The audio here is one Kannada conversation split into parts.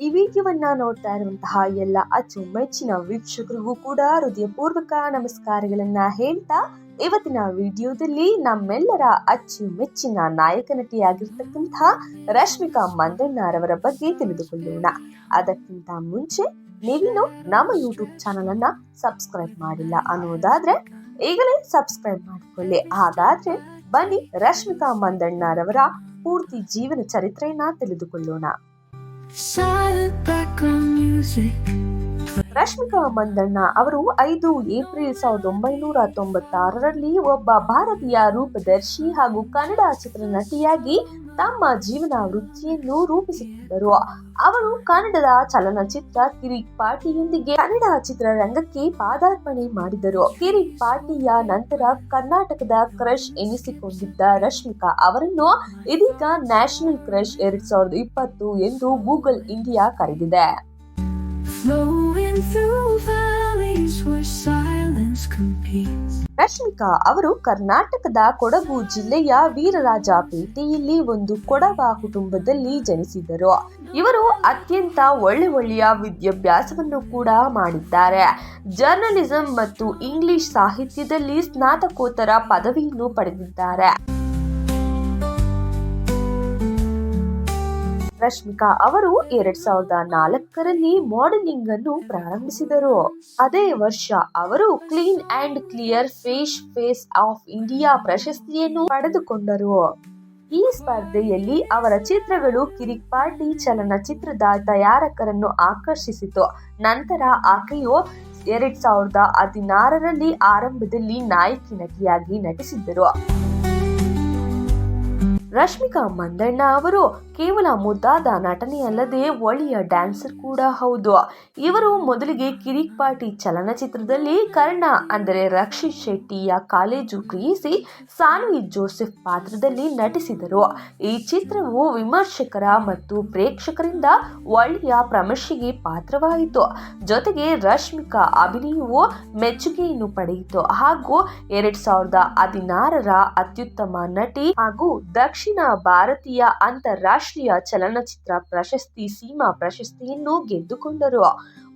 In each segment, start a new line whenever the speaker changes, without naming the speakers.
ಈ ವಿಡಿಯೋವನ್ನ ನೋಡ್ತಾ ಇರುವಂತಹ ಎಲ್ಲ ಅಚ್ಚುಮೆಚ್ಚಿನ ವೀಕ್ಷಕರಿಗೂ ಕೂಡ ಹೃದಯಪೂರ್ವಕ ನಮಸ್ಕಾರಗಳನ್ನ ಹೇಳ್ತಾ ಇವತ್ತಿನ ವಿಡಿಯೋದಲ್ಲಿ ನಮ್ಮೆಲ್ಲರ ಅಚ್ಚುಮೆಚ್ಚಿನ ನಾಯಕ ನಟಿಯಾಗಿರ್ತಕ್ಕಂತಹ ರಶ್ಮಿಕಾ ಮಂದಣ್ಣರವರ ಬಗ್ಗೆ ತಿಳಿದುಕೊಳ್ಳೋಣ. ಅದಕ್ಕಿಂತ ಮುಂಚೆ ನೀವಿನ್ನು ನಮ್ಮ ಯೂಟ್ಯೂಬ್ ಚಾನಲ್ ಅನ್ನ ಸಬ್ಸ್ಕ್ರೈಬ್ ಮಾಡಿಲ್ಲ ಅನ್ನೋದಾದ್ರೆ ಈಗಲೇ ಸಬ್ಸ್ಕ್ರೈಬ್ ಮಾಡಿಕೊಳ್ಳಿ. ಹಾಗಾದ್ರೆ ಬನ್ನಿ ರಶ್ಮಿಕಾ ಮಂದಣ್ಣರವರ ಪೂರ್ತಿ ಜೀವನ ಚರಿತ್ರೆಯನ್ನ ತಿಳಿದುಕೊಳ್ಳೋಣ.
Silent background music.
Rashmika Mandanna ಅವರು ಐದು ಏಪ್ರಿಲ್ ಸಾವಿರದ ಒಂಬೈನೂರ ತೊಂಬತ್ತಾರರಲ್ಲಿ ಒಬ್ಬ ಭಾರತೀಯ ರೂಪದರ್ಶಿ ಹಾಗೂ ಕನ್ನಡ ಚಿತ್ರನಟಿಯಾಗಿ ತಮ್ಮ ಜೀವನ ವೃತ್ತಿಯನ್ನು ರೂಪಿಸುತ್ತಿದ್ದರು. ಅವರು ಕನ್ನಡದ ಚಲನಚಿತ್ರ ಕಿರಿಕ್ ಪಾರ್ಟಿಯೊಂದಿಗೆ ಕನ್ನಡ ಚಿತ್ರರಂಗಕ್ಕೆ ಪಾದಾರ್ಪಣೆ ಮಾಡಿದರು. ಕಿರಿಕ್ ಪಾರ್ಟಿಯ ನಂತರ ಕರ್ನಾಟಕದ ಕ್ರಶ್ ಎನಿಸಿಕೊಂಡಿದ್ದ ರಶ್ಮಿಕಾ ಅವರನ್ನು ಇದೀಗ ನ್ಯಾಷನಲ್ ಕ್ರಶ್ ಎರಡ್ ಸಾವಿರದ ಇಪ್ಪತ್ತು ಎಂದು ಗೂಗಲ್ ಇಂಡಿಯಾ ಕರೆದಿದೆ. ರಶ್ಮಿಕಾ ಅವರು ಕರ್ನಾಟಕದ ಕೊಡಗು ಜಿಲ್ಲೆಯ ವೀರರಾಜಪೇಟೆಯಲ್ಲಿ ಒಂದು ಕೊಡವ ಕುಟುಂಬದಲ್ಲಿ ಜನಿಸಿದರು. ಇವರು ಅತ್ಯಂತ ಒಳ್ಳೆ ಒಳ್ಳೆಯ ವಿದ್ಯಾಭ್ಯಾಸವನ್ನು ಕೂಡ ಮಾಡಿದ್ದಾರೆ. ಜರ್ನಲಿಸಂ ಮತ್ತು ಇಂಗ್ಲಿಷ್ ಸಾಹಿತ್ಯದಲ್ಲಿ ಸ್ನಾತಕೋತ್ತರ ಪದವಿಯನ್ನು ಪಡೆದಿದ್ದಾರೆ. ರಶ್ಮಿಕಾ ಅವರು ಎರಡ್ ಸಾವಿರದ ನಾಲ್ಕರಲ್ಲಿ ಮಾಡೆಲಿಂಗ್ ಅನ್ನು ಪ್ರಾರಂಭಿಸಿದರು. ಅದೇ ವರ್ಷ ಅವರು clean and clear face face of India ಪ್ರಶಸ್ತಿಯನ್ನು ಪಡೆದುಕೊಂಡರು. ಈ ಸ್ಪರ್ಧೆಯಲ್ಲಿ ಅವರ ಚಿತ್ರಗಳು ಕಿರಿಕ್ ಪಾರ್ಟಿ ಚಲನಚಿತ್ರದ ತಯಾರಕರನ್ನು ಆಕರ್ಷಿಸಿತು. ನಂತರ ಆಕೆಯು ಎರಡ್ ಸಾವಿರದ ಹದಿನಾರರಲ್ಲಿ ಆರಂಭದಲ್ಲಿ ನಾಯಕಿ ನಟಿಯಾಗಿ ನಟಿಸಿದ್ದರು. ರಶ್ಮಿಕಾ ಮಂದಣ್ಣ ಅವರು ಕೇವಲ ಮುದ್ದಾದ ನಟನೆಯಲ್ಲದೆ ಒಳ್ಳೆಯ ಡ್ಯಾನ್ಸರ್ ಕೂಡ ಹೌದು. ಇವರು ಮೊದಲಿಗೆ ಕಿರಿಕ್ ಪಾಟಿ ಚಲನಚಿತ್ರದಲ್ಲಿ ಕರ್ಣ ಅಂದರೆ ರಕ್ಷಿತ್ ಶೆಟ್ಟಿಯ ಕಾಲೇಜು ಕ್ರಿಯಿಸಿ ಸಾನ್ವಿ ಜೋಸೆಫ್ ಪಾತ್ರದಲ್ಲಿ ನಟಿಸಿದರು. ಈ ಚಿತ್ರವು ವಿಮರ್ಶಕರ ಮತ್ತು ಪ್ರೇಕ್ಷಕರಿಂದ ಒಳ್ಳೆಯ ಪ್ರಮರ್ಶೆಗೆ ಪಾತ್ರವಾಯಿತು. ಜೊತೆಗೆ ರಶ್ಮಿಕಾ ಅಭಿನಯವು ಮೆಚ್ಚುಗೆಯನ್ನು ಪಡೆಯಿತು ಹಾಗೂ ಎರಡ್ ಸಾವಿರದ ಹದಿನಾರರ ಅತ್ಯುತ್ತಮ ನಟಿ ಹಾಗೂ ದಕ್ಷಿಣ ಭಾರತೀಯ ಅಂತಾರಾಷ್ಟ್ರೀಯ ಚಲನಚಿತ್ರ ಪ್ರಶಸ್ತಿ ಸೀಮಾ ಪ್ರಶಸ್ತಿಯನ್ನು ಗೆದ್ದುಕೊಂಡರು.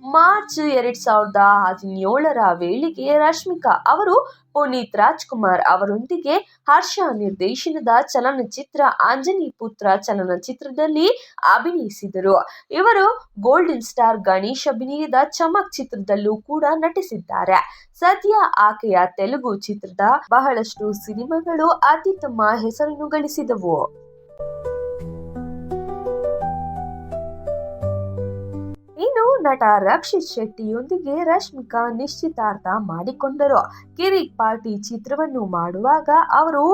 ಮಾರ್ಚ್ ಎರಡ್ ಸಾವಿರದ ಹದಿನೇಳರ ವೇಳೆಗೆ ರಶ್ಮಿಕಾ ಅವರು ಪುನೀತ್ ರಾಜ್ಕುಮಾರ್ ಅವರೊಂದಿಗೆ ಹರ್ಷ ನಿರ್ದೇಶನದ ಚಲನಚಿತ್ರ ಆಂಜನಿ ಪುತ್ರ ಚಲನಚಿತ್ರದಲ್ಲಿ ಅಭಿನಯಿಸಿದರು. ಇವರು ಗೋಲ್ಡನ್ ಸ್ಟಾರ್ ಗಣೇಶ್ ಅಭಿನಯದ ಚಮಕ್ ಚಿತ್ರದಲ್ಲೂ ಕೂಡ ನಟಿಸಿದ್ದಾರೆ. ಸದ್ಯ ಆಕೆಯ ತೆಲುಗು ಚಿತ್ರದ ಬಹಳಷ್ಟು ಸಿನಿಮಾಗಳು ಅತ್ಯುತ್ತಮ ಹೆಸರನ್ನು ಗಳಿಸಿದವು. ಇನ್ನು ನಟ ರಕ್ಷಿತ್ ಶೆಟ್ಟಿಯೊಂದಿಗೆ ರಶ್ಮಿಕಾ ನಿಶ್ಚಿತಾರ್ಥ ಮಾಡಿಕೊಂಡರು. ಕಿರಿಕ್ ಪಾರ್ಟಿ ಚಿತ್ರವನ್ನು ಮಾಡುವಾಗ ಅವರು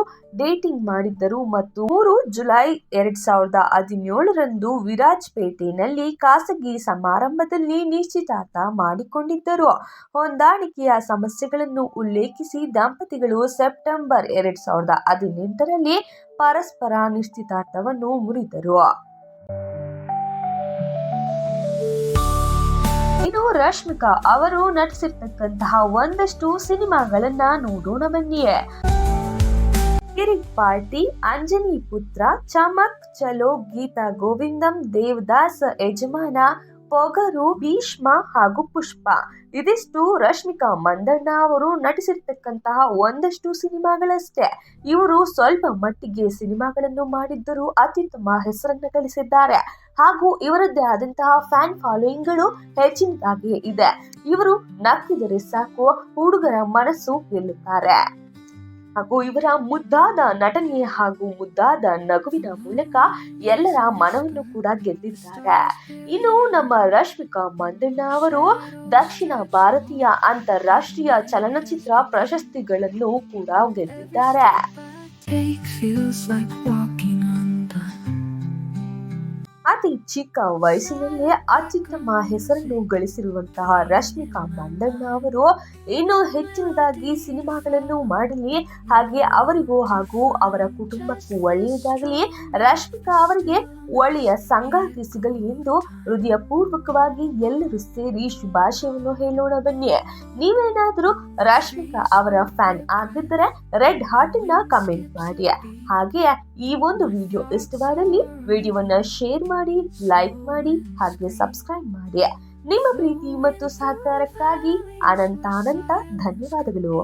ಡೇಟಿಂಗ್ ಮಾಡಿದ್ದರು ಮತ್ತು ಮೂರು ಜುಲೈ ಎರಡ್ ಸಾವಿರದ ಹದಿನೇಳರಂದು ವಿರಾಜ್ಪೇಟೆನಲ್ಲಿ ಖಾಸಗಿ ಸಮಾರಂಭದಲ್ಲಿ ನಿಶ್ಚಿತಾರ್ಥ ಮಾಡಿಕೊಂಡಿದ್ದರು. ಹೊಂದಾಣಿಕೆಯ ಸಮಸ್ಯೆಗಳನ್ನು ಉಲ್ಲೇಖಿಸಿ ದಂಪತಿಗಳು ಸೆಪ್ಟೆಂಬರ್ ಎರಡ್ ಸಾವಿರದ ಹದಿನೆಂಟರಲ್ಲಿ ಪರಸ್ಪರ ನಿಶ್ಚಿತಾರ್ಥವನ್ನು ಮುರಿದರು. ಇನ್ನು ರಶ್ಮಿಕಾ ಅವರು ನಟಿಸಿರ್ತಕ್ಕಂತಹ ಒಂದಷ್ಟು ಸಿನಿಮಾಗಳನ್ನ ನೋಡೋಣ ಬನ್ನಿಯೇ ಕಿರಿಕ್ ಪಾರ್ಟಿ, ಅಂಜನಿ ಪುತ್ರ, ಚಮಕ್, ಚಲೋ, ಗೀತಾ ಗೋವಿಂದಂ, ದೇವದಾಸ್ ಯಜಮಾನ ಪೊಗರು, ಭೀಷ್ಮ ಹಾಗೂ ಪುಷ್ಪ. ಇದಿಷ್ಟು ರಶ್ಮಿಕಾ ಮಂದಣ್ಣ ಅವರು ನಟಿಸಿರ್ತಕ್ಕಂತಹ ಒಂದಷ್ಟು ಸಿನಿಮಾಗಳಷ್ಟೇ. ಇವರು ಸ್ವಲ್ಪ ಮಟ್ಟಿಗೆ ಸಿನಿಮಾಗಳನ್ನು ಮಾಡಿದ್ದರೂ ಅತ್ಯುತ್ತಮ ಹೆಸರನ್ನು ಗಳಿಸಿದ್ದಾರೆ. ಹಾಗೂ ಇವರದ್ದೇ ಆದಂತಹ ಫ್ಯಾನ್ ಫಾಲೋಯಿಂಗ್ಗಳು ಹೆಚ್ಚಿನದಾಗಿಯೇ ಇದೆ. ಇವರು ನಕ್ಕಿದರೆ ಸಾಕು, ಹುಡುಗರ ಮನಸ್ಸು ಗೆಲ್ಲುತ್ತಾರೆ. ಹಾಗೂ ಇವರ ಮುದ್ದಾದ ನಟನೆ ಹಾಗೂ ಮುದ್ದಾದ ನಗುವಿನ ಮೂಲಕ ಎಲ್ಲರ ಮನವನ್ನು ಕೂಡ ಗೆದ್ದಿದ್ದಾರೆ. ಇನ್ನು ನಮ್ಮ ರಶ್ಮಿಕಾ ಮಂದಣ್ಣ ಅವರು ದಕ್ಷಿಣ ಭಾರತೀಯ ಅಂತಾರಾಷ್ಟ್ರೀಯ ಚಲನಚಿತ್ರ ಪ್ರಶಸ್ತಿಗಳನ್ನು ಕೂಡ ಗೆದ್ದಿದ್ದಾರೆ. ಅತಿ ಚಿಕ್ಕ ವಯಸ್ಸಿನಲ್ಲೇ ಅತ್ಯುತ್ತಮ ಹೆಸರನ್ನು ಗಳಿಸಿರುವಂತಹ ರಶ್ಮಿಕಾ ಮಂದಣ್ಣ ಅವರು ಇನ್ನೂ ಹೆಚ್ಚಿನದಾಗಿ ಸಿನಿಮಾಗಳನ್ನು ಮಾಡಲಿ, ಹಾಗೆ ಅವರಿಗೂ ಹಾಗೂ ಅವರ ಕುಟುಂಬಕ್ಕೂ ಒಳ್ಳೆಯದಾಗಲಿ, ರಶ್ಮಿಕಾ ಅವರಿಗೆ ಒಳ್ಳೆಯ ಸಂಗಾತಿ ಸಿಗಲಿ ಎಂದು ಹೃದಯಪೂರ್ವಕವಾಗಿ ಎಲ್ಲರೂ ಸೇರಿ ಶುಭಾಶಯವನ್ನು ಹೇಳೋಣ ಬನ್ನಿ. ನೀವೇನಾದರೂ ರಶ್ಮಿಕಾ ಅವರ ಫ್ಯಾನ್ ಆಗಿದ್ದರೆ ರೆಡ್ ಹಾರ್ಟ್ ಕಮೆಂಟ್ ಮಾಡಿ. ಹಾಗೆ ಈ ಒಂದು ವಿಡಿಯೋ ಇಷ್ಟವಾದಲ್ಲಿ ವಿಡಿಯೋವನ್ನು ಶೇರ್ ಮಾಡಿ ಮಾಡಿ ಲೈಕ್ ಮಾಡಿ ಹಾಗೆ ಸಬ್ಸ್ಕ್ರೈಬ್ ಮಾಡಿ. ನಿಮ್ಮ ಪ್ರೀತಿ ಮತ್ತು ಸಹಕಾರಕ್ಕಾಗಿ ಅನಂತ ಅನಂತ ಧನ್ಯವಾದಗಳು.